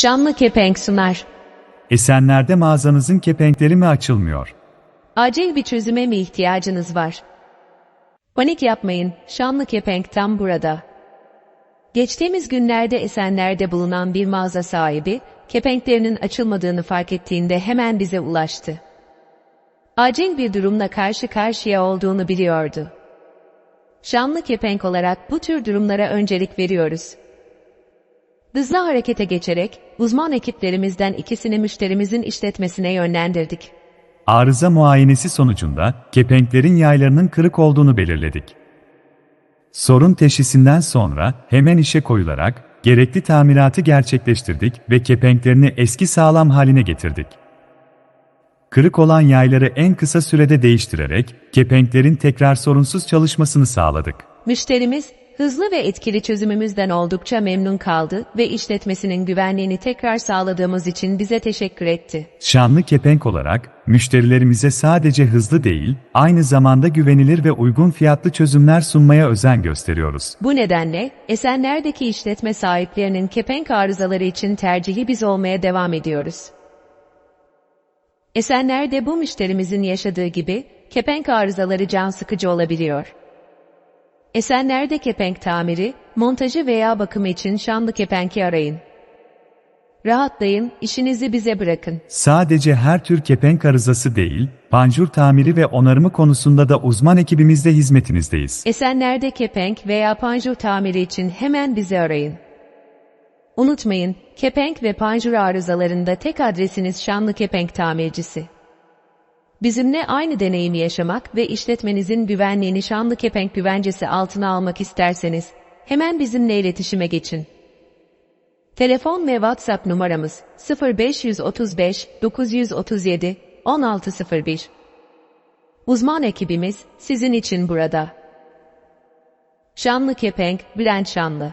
Şanlı Kepenk sunar. Esenler'de mağazanızın kepenkleri mi açılmıyor? Acil bir çözüme mi ihtiyacınız var? Panik yapmayın, Şanlı Kepenk tam burada. Geçtiğimiz günlerde Esenler'de bulunan bir mağaza sahibi, kepenklerinin açılmadığını fark ettiğinde hemen bize ulaştı. Acil bir durumla karşı karşıya olduğunu biliyordu. Şanlı Kepenk olarak bu tür durumlara öncelik veriyoruz. Hızlı harekete geçerek uzman ekiplerimizden ikisini müşterimizin işletmesine yönlendirdik. Arıza muayenesi sonucunda kepenklerin yaylarının kırık olduğunu belirledik. Sorun teşhisinden sonra hemen işe koyularak gerekli tamiratı gerçekleştirdik ve kepenklerini eski sağlam haline getirdik. Kırık olan yayları en kısa sürede değiştirerek kepenklerin tekrar sorunsuz çalışmasını sağladık. Müşterimiz hızlı ve etkili çözümümüzden oldukça memnun kaldı ve işletmesinin güvenliğini tekrar sağladığımız için bize teşekkür etti. Şanlı kepenk olarak müşterilerimize sadece hızlı değil, aynı zamanda güvenilir ve uygun fiyatlı çözümler sunmaya özen gösteriyoruz. Bu nedenle Esenler'deki işletme sahiplerinin kepenk arızaları için tercihi biz olmaya devam ediyoruz. Esenler'de bu müşterimizin yaşadığı gibi kepenk arızaları can sıkıcı olabiliyor. Esenler'de kepenk tamiri, montajı veya bakımı için Şanlı Kepenk'i arayın. Rahatlayın, işinizi bize bırakın. Sadece her tür kepenk arızası değil, panjur tamiri ve onarımı konusunda da uzman ekibimizle hizmetinizdeyiz. Esenler'de kepenk veya panjur tamiri için hemen bizi arayın. Unutmayın, kepenk ve panjur arızalarında tek adresiniz Şanlı Kepenk Tamircisi. Bizimle aynı deneyimi yaşamak ve işletmenizin güvenliğini Şanlı Kepenk güvencesi altına almak isterseniz, hemen bizimle iletişime geçin. Telefon ve WhatsApp numaramız 0535 937 1601. Uzman ekibimiz sizin için burada. Şanlı Kepenk, Bülent Şanlı